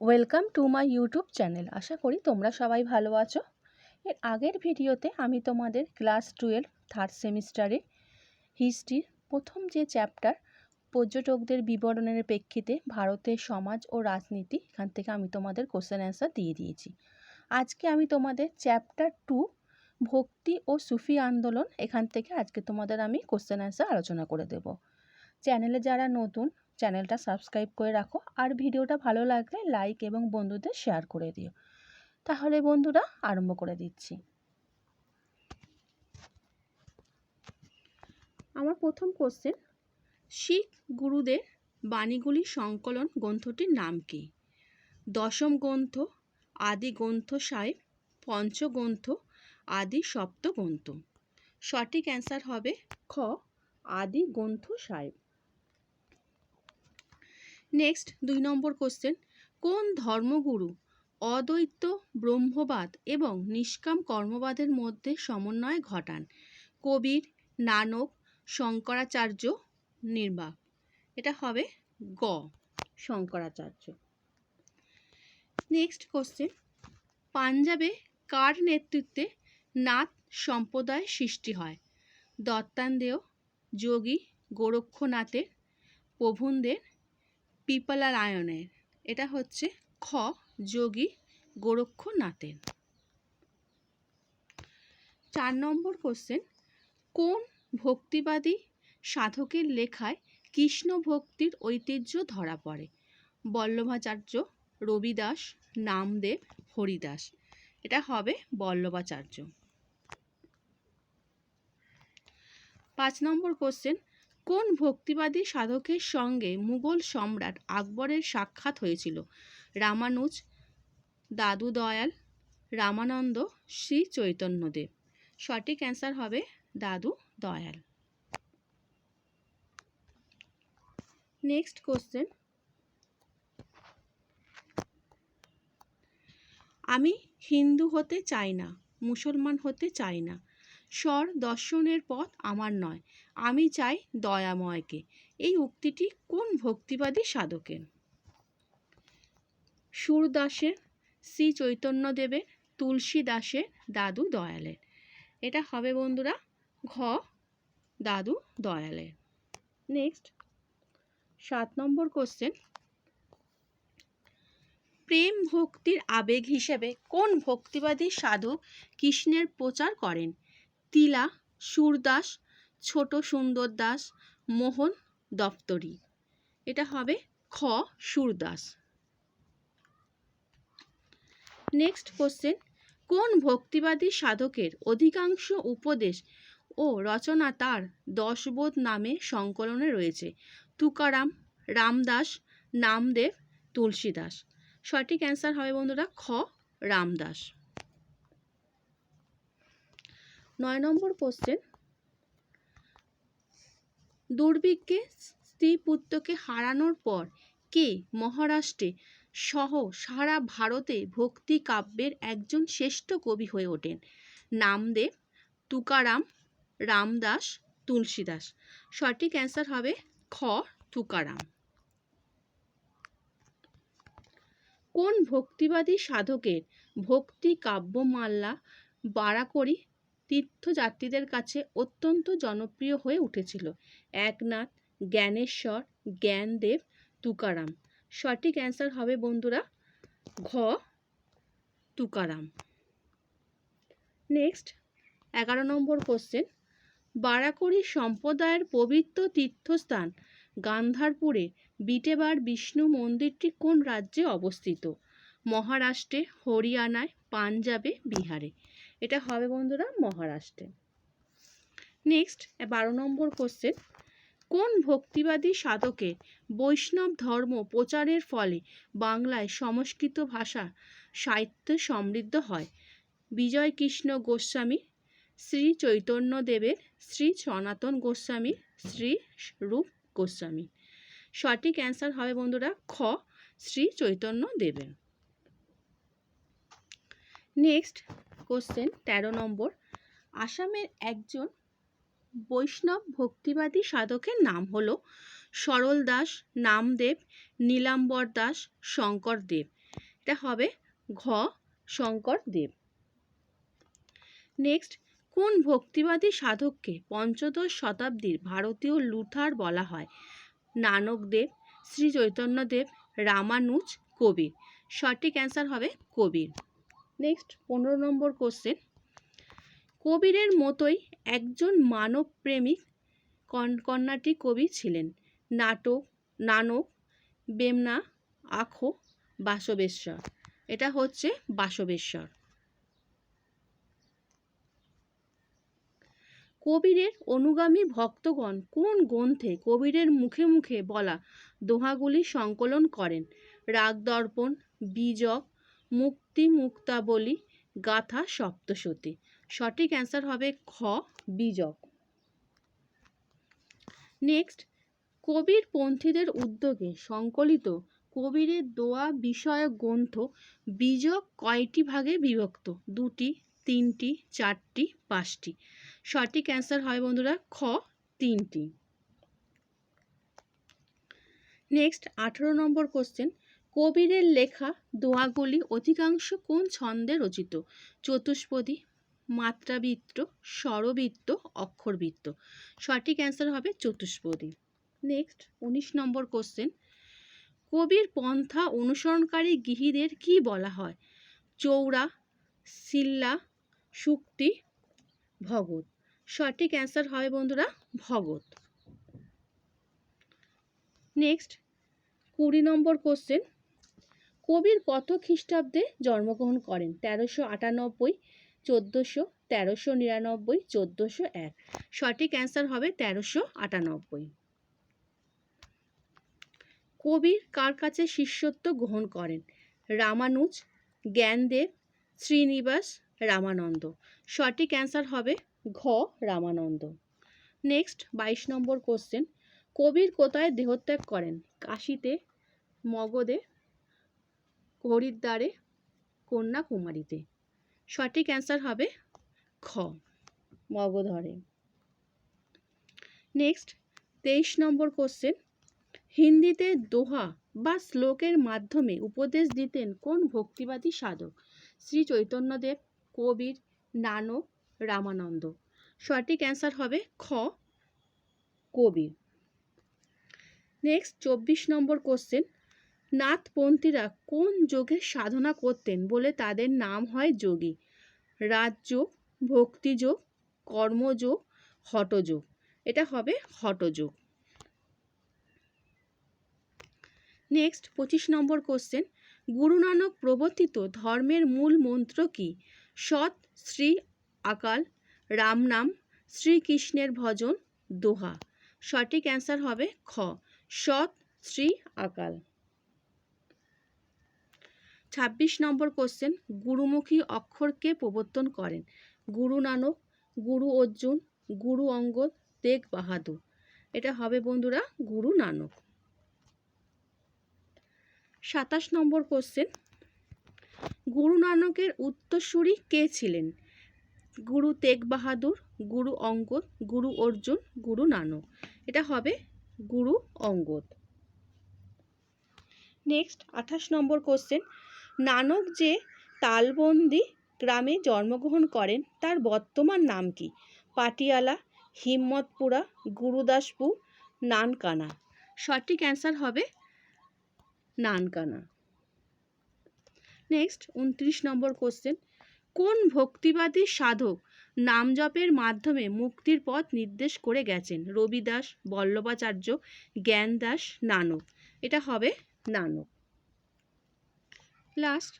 Welcome to my YouTube channel আশা করি তোমরা সবাই ভালো আছো। এর আগের ভিডিওতে আমি তোমাদের ক্লাস টুয়েলভ থার্ড সেমিস্টারে হিস্ট্রির প্রথম যে চ্যাপ্টার পর্যটকদের বিবরণের প্রেক্ষিতে ভারতের সমাজ ও রাজনীতি, এখান থেকে আমি তোমাদের কোশ্চেন অ্যান্সার দিয়ে দিয়েছি। আজকে আমি তোমাদের চ্যাপ্টার টু ভক্তি ও সুফি আন্দোলন, এখান থেকে আজকে তোমাদের আমি কোশ্চেন অ্যান্সার আলোচনা করে দেব। চ্যানেলে যারা নতুন চ্যানেলটা সাবস্ক্রাইব করে রাখো আর ভিডিওটা ভালো লাগলে লাইক এবং বন্ধুদের শেয়ার করে দিও। তাহলে বন্ধুরা আরম্ভ করে দিচ্ছি। আমার প্রথম কোশ্চেন শিখ গুরুদের বাণীগুলি সংকলন গ্রন্থটির নাম কি? দশম গ্রন্থ, আদি গ্রন্থ সাহেব, পঞ্চগ্রন্থ, আদি সপ্ত গ্রন্থ সঠিক অ্যান্সার হবে খ, আদি গ্রন্থ সাহেব। নেক্সট দুই নম্বর কোশ্চেন কোন ধর্মগুরু অদ্বৈত, ব্রহ্মবাদ এবং নিষ্কাম কর্মবাদের মধ্যে সমন্বয় ঘটান? কবির, নানক, শঙ্করাচার্য, নির্বাক। এটা হবে গ, শঙ্করাচার্য। নেক্সট কোশ্চেন পাঞ্জাবে কার নেতৃত্বে নাথ সম্প্রদায় সৃষ্টি হয়? দত্তান্দেয়, যোগী, গোরক্ষনাথের, প্রভুনদের পিপলারায়ণের এটা হচ্ছে খ, যোগী গোরক্ষনাথের চার নম্বর কোশ্চেন কোন ভক্তিবাদী সাধকের লেখায় কৃষ্ণ ভক্তির ঐতিহ্য ধরা পড়ে? বল্লভাচার্য, রবিদাস, নামদেব, হরিদাস। এটা হবে বল্লভাচার্য। পাঁচ নম্বর কোশ্চেন কোন ভক্তিবাদী সাধকের সঙ্গে মুঘল সম্রাট আকবরের সাক্ষাৎ হয়েছিল? রামানুজ, দাদু দয়াল, রামানন্দ, শ্রী চৈতন্যদেব। সঠিক অ্যান্সার হবে দাদু দয়াল। Next question. আমি হিন্দু হতে চাই না, মুসলমান হতে চাই না। স্বর দর্শনের পথ আমার নয়, আমি চাই দয়াময়কে। এই উক্তিটি কোন ভক্তিবাদী সাধকের? সুরদাসের শ্রী চৈতন্যদেবের তুলসী দাসের দাদু দয়ালের। এটা হবে বন্ধুরা ঘ, দাদু দয়ালের। নেক্সট, সাত নম্বর কোশ্চেন প্রেম ভক্তির আবেগ হিসেবে কোন ভক্তিবাদী সাধক কৃষ্ণের প্রচার করেন? তিলা, সুরদাস, ছোট সুন্দর দাস মোহন দপ্তরি। এটা হবে খ, সুরদাস। নেক্সট কোশ্চেন কোন ভক্তিবাদী সাধকের অধিকাংশ উপদেশ ও রচনা তার দশবোধ নামে সংকলনে রয়েছে? তুকারাম, রামদাস, নামদেব, তুলসীদাস। সঠিক অ্যান্সার হবে বন্ধুরা, খ, রামদাস। নয় নম্বর কোশ্চেন দুর্ভিক্ষে স্ত্রী পুত্রকে হারানোর পর কে মহারাষ্ট্রে সহ সারা ভারতে ভক্তি কাব্যের একজন শ্রেষ্ঠ কবি হয়ে ওঠেন? নামদেব, তুকারাম, রামদাস, তুলসীদাস। সঠিক অ্যান্সার হবে খ, তুকারাম। কোন ভক্তিবাদী সাধকের ভক্তি কাব্যমাল্লা বাড়াকড়ি তীর্থযাত্রীদের কাছে অত্যন্ত জনপ্রিয় হয়ে উঠেছিল। একনাথ, জ্ঞানেশ্বর, জ্ঞানদেব, তুকারাম। সঠিক অ্যান্সার হবে বন্ধুরা ঘ, তুকারাম। নেক্সট, এগারো নম্বর কোশ্চেন। বারাকড়ি সম্প্রদায়ের পবিত্র তীর্থস্থান গান্ধারপুরে বিটেবার বিষ্ণু মন্দিরটি কোন রাজ্যে অবস্থিত? মহারাষ্ট্রে, হরিয়ানায়, পাঞ্জাবে, বিহারে। এটা হবে বন্ধুরা মহারাষ্ট্রে। নেক্সট বারো নম্বর কোশ্চেন কোন ভক্তিবাদী সাধকের বৈষ্ণব ধর্ম প্রচারের ফলে বাংলায় সংস্কৃত ভাষা সাহিত্য সমৃদ্ধ হয়? বিজয় কৃষ্ণ গোস্বামী, শ্রী চৈতন্য দেবের, শ্রী সনাতন গোস্বামী, শ্রী রূপ গোস্বামী। সঠিক অ্যান্সার হবে বন্ধুরা খ, শ্রী চৈতন্য দেবের। নেক্সট কোশ্চেন তেরো নম্বর। আসামের একজন বৈষ্ণব ভক্তিবাদী সাধকের নাম হল সরল দাস, নামদেব, নীলাম্বর দাস, শঙ্কর দেব। এটা হবে ঘ, শঙ্কর দেব। নেক্সট কোন ভক্তিবাদী সাধককে পঞ্চদশ শতাব্দীর ভারতীয় লুথার বলা হয়? নানকদেব শ্রী চৈতন্যদেব রামানুজ, কবির। সঠিক অ্যান্সার হবে কবির। নেক্সট পনেরো নম্বর কোশ্চেন কবিরের মতোই একজন মানব প্রেমিক কন- কন্যাটি কবি ছিলেন। নাটক, নানক, বেমনা, আখো, বাসবেশ্বর। এটা হচ্ছে বাসবেশ্বর। কবিরের অনুগামী ভক্তগণ কোন গ্রন্থে কবিরের মুখে মুখে বলা দোহাগুলি সংকলন করেন? রাগদর্পণ, বীজক, মুক্তি মুক্তাবলী গাথা সপ্তশতী। সঠিক অ্যান্সার হবে খ, বীজক। নেক্সট, কবির পন্থীদের উদ্যোগে সংকলিত কবিরের দোয়া বিষয়ক গ্রন্থ বীজক কয়টি ভাগে বিভক্ত? দুটি, তিনটি, চারটি, পাঁচটি। সঠিক অ্যান্সার হয় বন্ধুরা খ, তিনটি। নেক্সট, আঠেরো নম্বর কোশ্চেন। কবিরের লেখা দোয়াগুলি অধিকাংশ কোন ছন্দে রচিত? চতুষ্পদী, মাত্রাবৃত্ত, স্বরবৃত্ত, অক্ষরবৃত্ত। সঠিক অ্যান্সার হবে চতুষ্পদী। নেক্সট উনিশ নম্বর কোশ্চেন কবির পন্থা অনুসরণকারী গৃহীদের কি বলা হয়? চৌড়া, সিল্লা সুক্তি ভগত। সঠিক অ্যান্সার হবে বন্ধুরা ভগত। নেক্সট কুড়ি নম্বর কোশ্চেন কবির কত খ্রিস্টাব্দে জন্মগ্রহণ করেন? তেরোশো আটানব্বই, চোদ্দোশো, তেরোশো নিরানব্বই, চোদ্দোশো এক। সঠিক অ্যান্সার হবে তেরোশো আটানব্বই। কবির কার কাছে শিষ্যত্ব গ্রহণ করেন? রামানুজ, জ্ঞানদেব, শ্রীনিবাস, রামানন্দ। সঠিক অ্যান্সার হবে ঘ. রামানন্দ। নেক্সট, বাইশ নম্বর কোশ্চেন। কবির কোথায় দেহত্যাগ করেন? কাশিতে, মগধে হরিদ্বারে কন্যাকুমারীতে। সঠিক অ্যান্সার হবে খ। মগধরে। নেক্সট তেইশ নম্বর কোশ্চেন হিন্দিতে দোহা বা শ্লোকের মাধ্যমে উপদেশ দিতেন কোন ভক্তিবাদী সাধক? শ্রী চৈতন্যদেব, কবির, নানক, রামানন্দ। সঠিক অ্যান্সার হবে খ কবির নেক্সট চব্বিশ নম্বর কোশ্চেন নাথপন্থীরা কোন যোগের সাধনা করতেন বলে তাদের নাম হয় যোগী? রাজযোগ, ভক্তিযোগ, কর্মযোগ, হঠযোগ। এটা হবে হঠযোগ। নেক্সট পঁচিশ নম্বর কোশ্চেন গুরু নানক প্রবর্তিত ধর্মের মূল মন্ত্র কি? সৎ, শ্রী আকাল, রাম নাম শ্রীকৃষ্ণের ভজন, দোহা। সঠিক অ্যান্সার হবে খ। সৎ, শ্রী আকাল। ছাব্বিশ নম্বর কোশ্চেন গুরুমুখী অক্ষরকে প্রবর্তন করেন। গুরু নানক, গুরু অর্জুন, গুরু অঙ্গদ তেগ বাহাদুর। এটা হবে বন্ধুরা গুরু নানক। সাতাশ নম্বর কোশ্চেন গুরু নানকের উত্তরসূরি কে ছিলেন? গুরু তেগ বাহাদুর, গুরু অঙ্গদ, গুরু অর্জুন, গুরু নানক। এটা হবে গুরু অঙ্গদ। নেক্সট আঠাশ নম্বর কোশ্চেন নানক যে তালবন্দি গ্রামে জন্মগ্রহণ করেন, তার বর্তমান নাম কি? পাটিয়ালা, হিম্মতপুরা, গুরুদাসপুর, নানকানা। সঠিক অ্যান্সার হবে নানকানা। নেক্সট, উনত্রিশ নম্বর কোশ্চেন। কোন ভক্তিবাদী সাধক নাম জপের মাধ্যমে মুক্তির পথ নির্দেশ করে গেছেন? রবিদাস, বল্লভাচার্য, জ্ঞানদাস, নানক। এটা হবে নানক। লাস্ট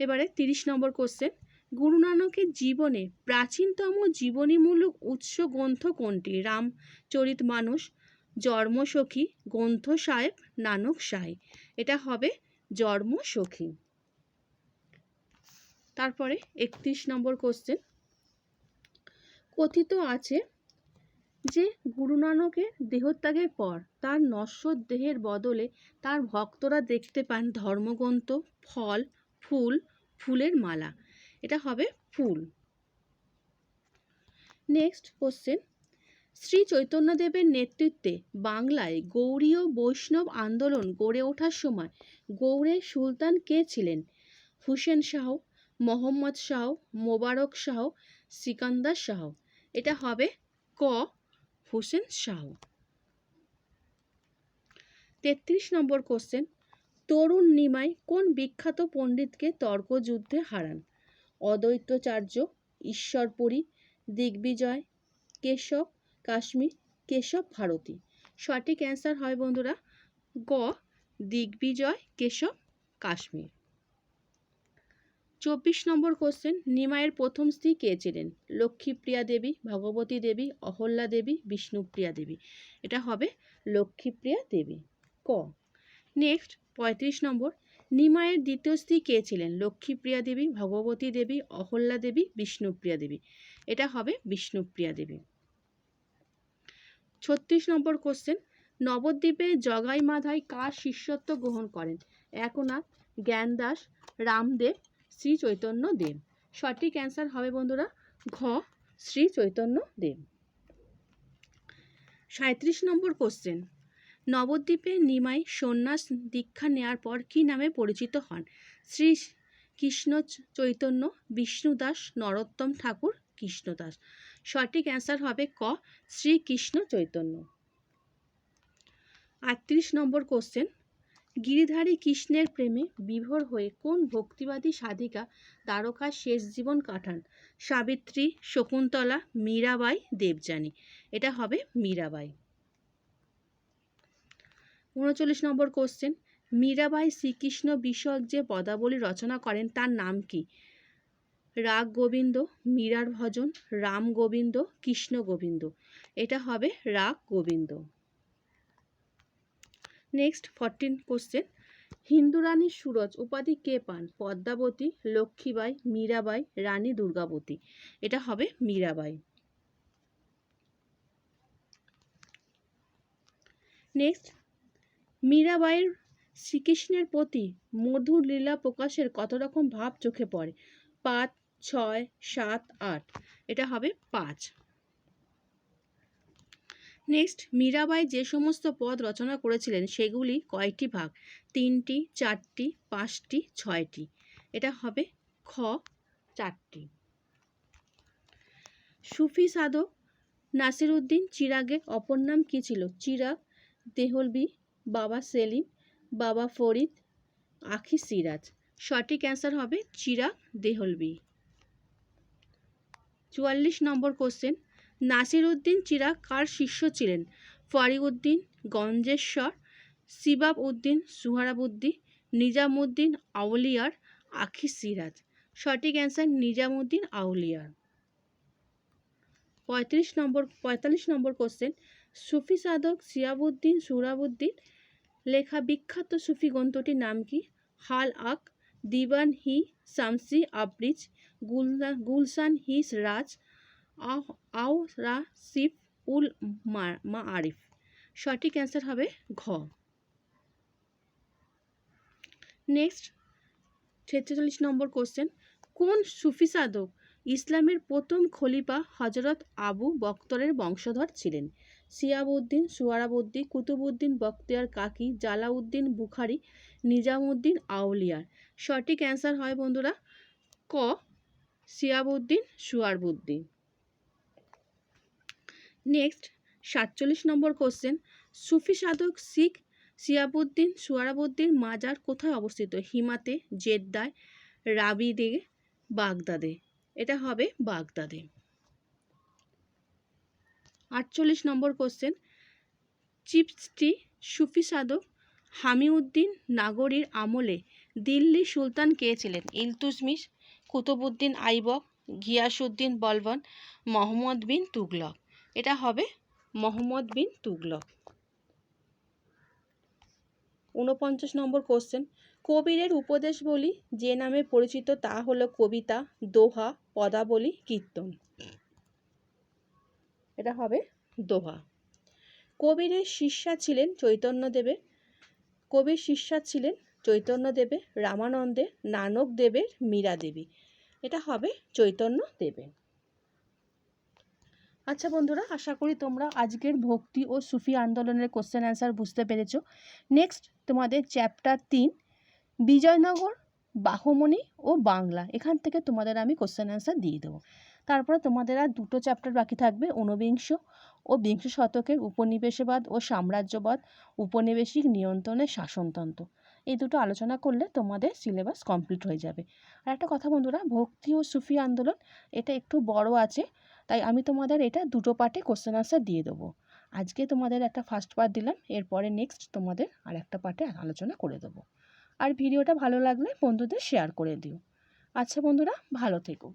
এবারে তিরিশ নম্বর কোশ্চেন গুরু নানকের জীবনে প্রাচীনতম জীবনীমূলক উৎস গ্রন্থ কোনটি? রামচরিত মানুষ, জন্মসখী, গ্রন্থ সাহেব, নানক সাহেব এটা হবে জন্মসখী। তারপরে একত্রিশ নম্বর কোশ্চেন কথিত আছে যে গুরু নানকের দেহত্যাগের পর তার নশ্বর দেহের বদলে তার ভক্তরা দেখতে পান ধর্মগ্রন্থ, ফল, ফুল, ফুলের মালা। এটা হবে ফুল। নেক্সট কোশ্চেন শ্রী চৈতন্যদেবের নেতৃত্বে বাংলায় গৌড়ীয় বৈষ্ণব আন্দোলন গড়ে ওঠার সময় গৌড়ের সুলতান কে ছিলেন? হুসেন শাহ, মোহাম্মদ শাহ, মোবারক শাহ, সিকান্দার শাহ। এটা হবে ক হুসেন শাহ। তেত্রিশ নম্বর কোশ্চেন তরুণ নিমাই কোন বিখ্যাত পণ্ডিতকে তর্কযুদ্ধে হারান? অদ্বৈতাচার্য, ঈশ্বরপুরী, দিগ্বিজয়, কেশব, কাশ্মীর, কেশব ভারতী। সঠিক অ্যান্সার হয় বন্ধুরা, গ, দিগ্বিজয়, কেশব, কাশ্মীর। চব্বিশ নম্বর কোশ্চেন নিমাইয়ের প্রথম স্ত্রী কে ছিলেন লক্ষ্মীপ্রিয়া দেবী, ভগবতী দেবী, অহল্যা দেবী, বিষ্ণুপ্রিয়া দেবী। এটা হবে লক্ষ্মীপ্রিয়া দেবী। ক। নেক্সট পঁয়ত্রিশ নম্বর, নিমাইয়ের দ্বিতীয় স্ত্রী কে ছিলেন লক্ষ্মীপ্রিয়া দেবী, ভগবতী দেবী, অহল্যা দেবী, বিষ্ণুপ্রিয়া দেবী। এটা হবে বিষ্ণুপ্রিয়া দেবী। ছত্রিশ নম্বর কোশ্চেন নবদ্বীপে জগাই মাধাই কার শিষ্যত্ব গ্রহণ করেন? একনাথ, জ্ঞানদাস, রামদেব শ্রী চৈতন্য দেব। সঠিক অ্যান্সার হবে বন্ধুরা ঘ শ্রী চৈতন্য দেব। সাঁত্রিশ নম্বর কোশ্চেন নবদ্বীপে নিমাই সন্ন্যাস দীক্ষা নেওয়ার পর কী নামে পরিচিত হন? শ্রী কৃষ্ণ চৈতন্য বিষ্ণুদাস নরোত্তম ঠাকুর কৃষ্ণদাস সঠিক অ্যান্সার হবে ক শ্রীকৃষ্ণ চৈতন্য। আটত্রিশ নম্বর কোশ্চেন গিরিধারী কৃষ্ণের প্রেমে বিভোর হয়ে কোন ভক্তিবাদী সাধিকা দ্বারকার শেষ জীবন কাটান? সাবিত্রী, শকুন্তলা, মীরাবাই, দেবযানী। এটা হবে মীরাবাই। উনচল্লিশ নম্বর কোশ্চেন মীরাবাই শ্রীকৃষ্ণ বিষয়ক যে পদাবলী রচনা করেন তার নাম কি? রাগ গোবিন্দ, মীরার ভজন, রাম গোবিন্দ, কৃষ্ণ গোবিন্দ। এটা হবে রাগ Gobinda. Next fourteen question Hindu Rani Suraj, উপাধি কে পান? পদ্মাবতী, লক্ষ্মীবাই, মীরাবাই, রানী দুর্গাবতী। এটা হবে মীরাবাই। নেক্সট মীরাবাইয়ের শ্রীকৃষ্ণের প্রতি মধুর লীলা প্রকাশের কত রকম ভাব চোখে পড়ে? পাঁচ, ছয়, সাত, আট। এটা হবে পাঁচ। নেক্সট মীরাবাই যে সমস্ত পদ রচনা করেছিলেন, সেগুলি কয়টি ভাগ? তিনটি, চারটি, পাঁচটি, ছয়টি। এটা হবে খ, চারটি। সুফি সাধক নাসিরুদ্দিন চিরাগের অপর নাম কী ছিল? চিরাগ, দেহলবি, বাবা সেলিম, বাবা ফরিদ, আখি সিরাজ। সঠিক অ্যান্সার হবে চিরাগ, দেহলবি। চুয়াল্লিশ নম্বর কোশ্চেন। নাসিরউদ্দিন চিরাগ কার শিষ্য ছিলেন? ফরিউদ্দিন, গঞ্জেশ্বর সিবাব উদ্দিন সুহারাবুদ্দিন নিজামুদ্দিন আউলিয়ার আখি সিরাজ। সঠিক অ্যান্সার নিজামুদ্দিন আউলিয়ার। পঁয়ত্রিশ নম্বর, পঁয়তাল্লিশ নম্বর কোশ্চেন সুফি সাধক সিয়াবুদ্দিন সুরাবুদ্দিন লেখা বিখ্যাত সুফি গ্রন্থটির নাম কি? হাল আক, দিবান হি শামসি আবরিজ গুলশান হিস রাজ আহ আও রা সিফ উল মা আরিফ সঠিক অ্যান্সার হবে ঘ। নেক্সট, ছেচল্লিশ নম্বর কোশ্চেন। কোন সুফি সাধক ইসলামের প্রথম খলিফা হজরত আবু বক্তরের বংশধর ছিলেন? সিয়াবউদ্দিন সুয়ারাবুদ্দিন কুতুবউদ্দিন বখতিয়ার কাকি, জালাউদ্দিন বুখারি, নিজামুদ্দিন আউলিয়ার। সঠিক অ্যান্সার হয় বন্ধুরা ক সিয়াবউদ্দিন সুয়ারবুদ্দিন। নেক্সট সাতচল্লিশ নম্বর কোশ্চেন সুফি সাধক শিখ সিয়াবুদ্দিন সুয়ারাবুদ্দিন মাজার কোথায় অবস্থিত? হিমাতে, জেদ্দায়, রাবিদে, বাগদাদে। এটা হবে বাগদাদে। আটচল্লিশ নম্বর কোশ্চেন চিপসটি সুফি সাধক হামিউদ্দিন নাগরীর আমলে দিল্লি সুলতান কে ছিলেন? ইলতুসমিস কুতুবুদ্দিন আইবক গিয়াসুদ্দিন বলবন, মোহাম্মদ বিন তুগলক। এটা হবে মোহাম্মদ বিন তুগলক। ঊনপঞ্চাশ নম্বর কোশ্চেন কবিরের উপদেশ বলি যে নামে পরিচিত তা হলো কবিতা, দোহা, পদাবলী, কীর্তন। এটা হবে দোহা। কবিরের শিষ্যা ছিলেন চৈতন্যদেবের, কবির শিষ্যা ছিলেন চৈতন্যদেবের রামানন্দে নানক দেবের মীরা দেবী এটা হবে চৈতন্য দেবের আচ্ছা বন্ধুরা, আশা করি তোমরা আজকের ভক্তি ও সুফি আন্দোলনের কোশ্চেন অ্যান্সার বুঝতে পেরেছ। নেক্সট তোমাদের চ্যাপ্টার তিন, বিজয়নগর, বাহমনি ও বাংলা। এখান থেকে তোমাদের আমি কোশ্চেন অ্যান্সার দিয়ে দেবো। তারপরে তোমাদের আর দুটো চ্যাপ্টার বাকি থাকবে, ঊনবিংশ ও বিংশ শতকের উপনিবেশবাদ ও সাম্রাজ্যবাদ উপনিবেশিক নিয়ন্ত্রণের শাসনতন্ত্র। এই দুটো আলোচনা করলে তোমাদের সিলেবাস কমপ্লিট হয়ে যাবে। আর একটা কথা বন্ধুরা, ভক্তি ও সুফি আন্দোলন, এটা একটু বড় আছে। তাই আমি তোমাদের এটা দুটো পার্টে কোশ্চেন আনসার দিয়ে দেবো। আজকে তোমাদের একটা ফার্স্ট পার্ট দিলাম, এরপরে নেক্সট তোমাদের আর একটা পার্টে আলোচনা করে দেবো। আর ভিডিওটা ভালো লাগলে বন্ধুদের শেয়ার করে দিও। আচ্ছা বন্ধুরা, ভালো থেকো।